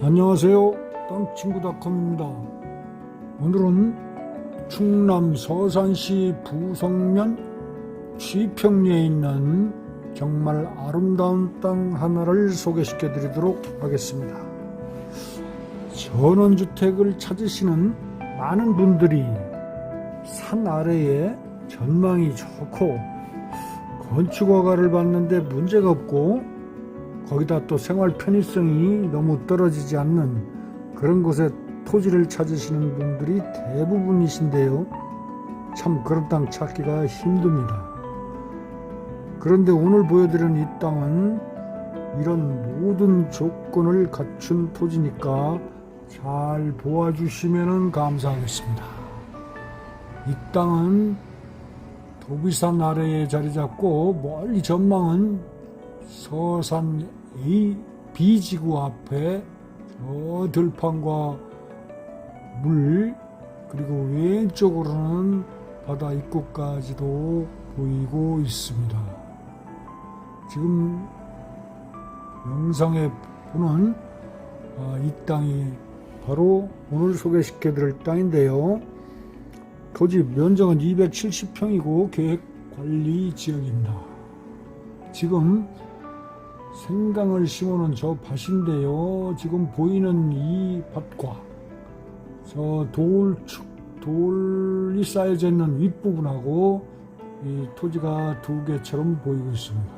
안녕하세요. 땅친구닷컴입니다. 오늘은 충남 서산시 부성면 취평리에 있는 정말 아름다운 땅 하나를 소개시켜 드리도록 하겠습니다. 전원주택을 찾으시는 많은 분들이 산 아래에 전망이 좋고 건축허가를 받는데 문제가 없고 거기다 또 생활 편의성이 너무 떨어지지 않는 그런 곳에 토지를 찾으시는 분들이 대부분이신데요. 참 그런 땅 찾기가 힘듭니다. 그런데 오늘 보여드리는 이 땅은 이런 모든 조건을 갖춘 토지니까 잘 보아주시면 감사하겠습니다. 이 땅은 도비산 아래에 자리 잡고 멀리 전망은 서산 A, B지구 앞에 저 들판과 물 그리고 왼쪽으로는 바다 입구까지도 보이고 있습니다. 지금 영상에 보는 아, 이 땅이 바로 오늘 소개시켜 드릴 땅인데요. 토지 면적은 270평이고 계획 관리 지역입니다. 지금 생강을 심어놓은 저 밭인데요. 지금 보이는 이 밭과 저 돌축, 돌이 쌓여져 있는 윗부분하고 이 토지가 두 개처럼 보이고 있습니다.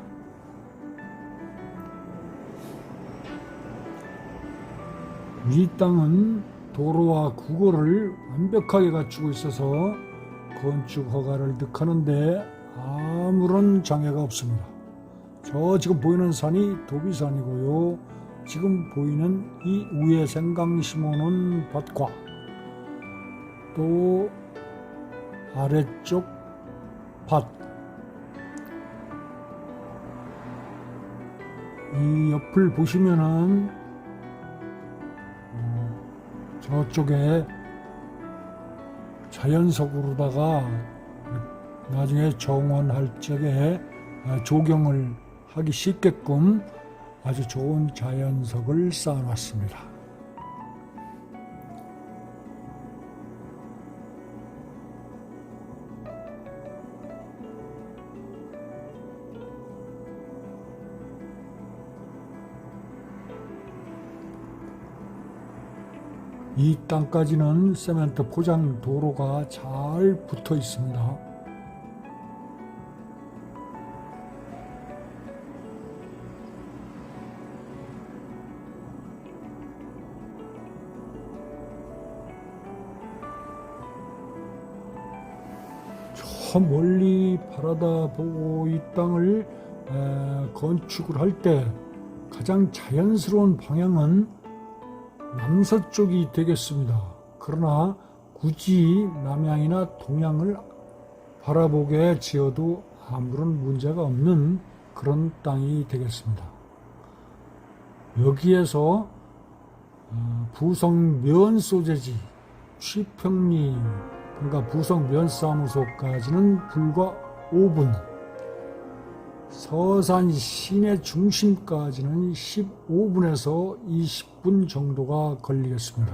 이 땅은 도로와 국어를 완벽하게 갖추고 있어서 건축 허가를 득하는데 아무런 장애가 없습니다. 저 지금 보이는 산이 도비산이고요. 지금 보이는 이 위에 생강 심어놓은 밭과 또 아래쪽 밭. 이 옆을 보시면은 어, 저쪽에 자연석으로다가 나중에 정원할 적에 아, 조경을 하기 쉽게끔 아주 좋은 자연석을 쌓아놨습니다. 이 땅까지는 세멘트 포장 도로가 잘 붙어 있습니다. 저 멀리 바라다 보고 이 땅을 에, 건축을 할 때 가장 자연스러운 방향은 남서쪽이 되겠습니다. 그러나 굳이 남향이나 동향을 바라보게 지어도 아무런 문제가 없는 그런 땅이 되겠습니다. 여기에서 어, 부성 면 소재지 취평리 그러니까 부성 면사무소까지는 불과 5분 서산 시내 중심까지는 15분에서 20분 정도가 걸리겠습니다.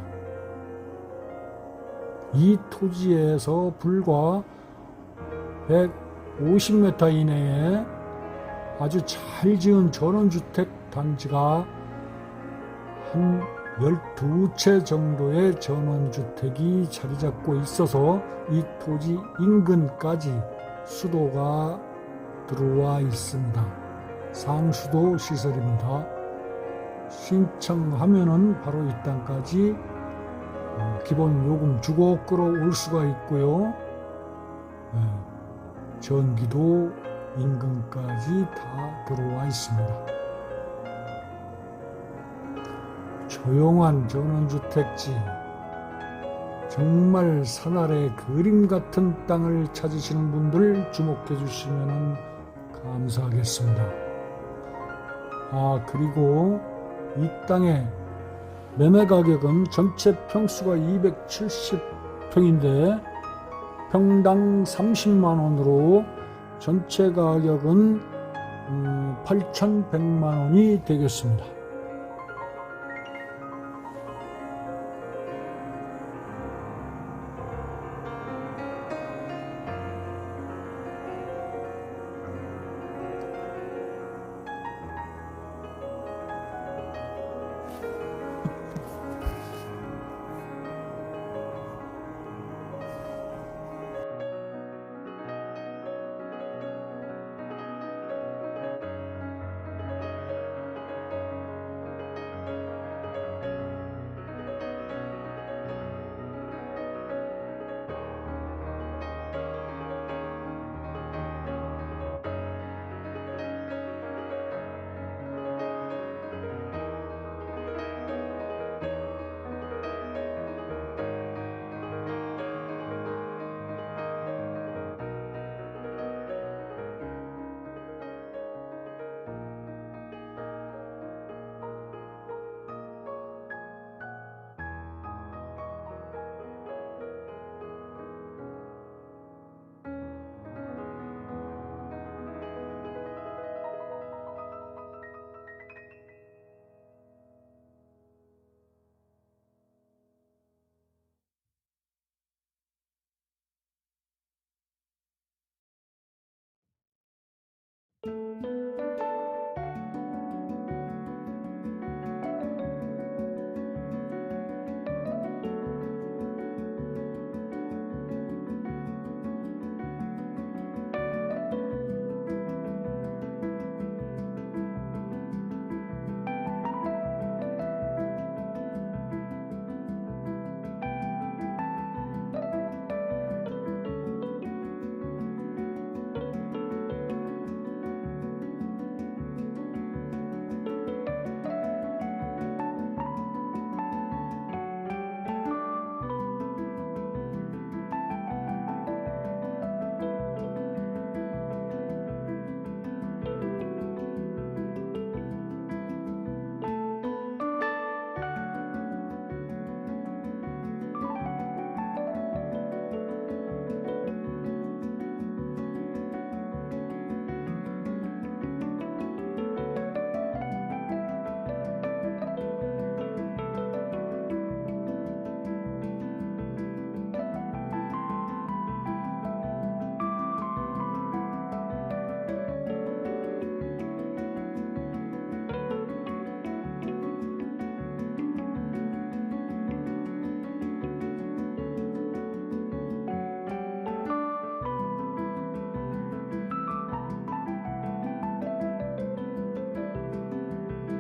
이 토지에서 불과 150m 이내에 아주 잘 지은 전원주택 단지가 한 12채 정도의 전원주택이 자리 잡고 있어서 이 토지 인근까지 수도가 들어와 있습니다. 상수도 시설입니다. 신청하면은 바로 이 땅까지 어, 기본 요금 주고 끌어올 수가 있고요. 예, 전기도 인근까지 다 들어와 있습니다. 조용한 전원주택지, 정말 산 아래 그림 같은 땅을 찾으시는 분들 주목해 주시면 감사하겠습니다. 아, 그리고 이 땅의 매매 가격은 전체 평수가 270평인데 평당 30만 원으로 전체 가격은 8,100만 원이 되겠습니다.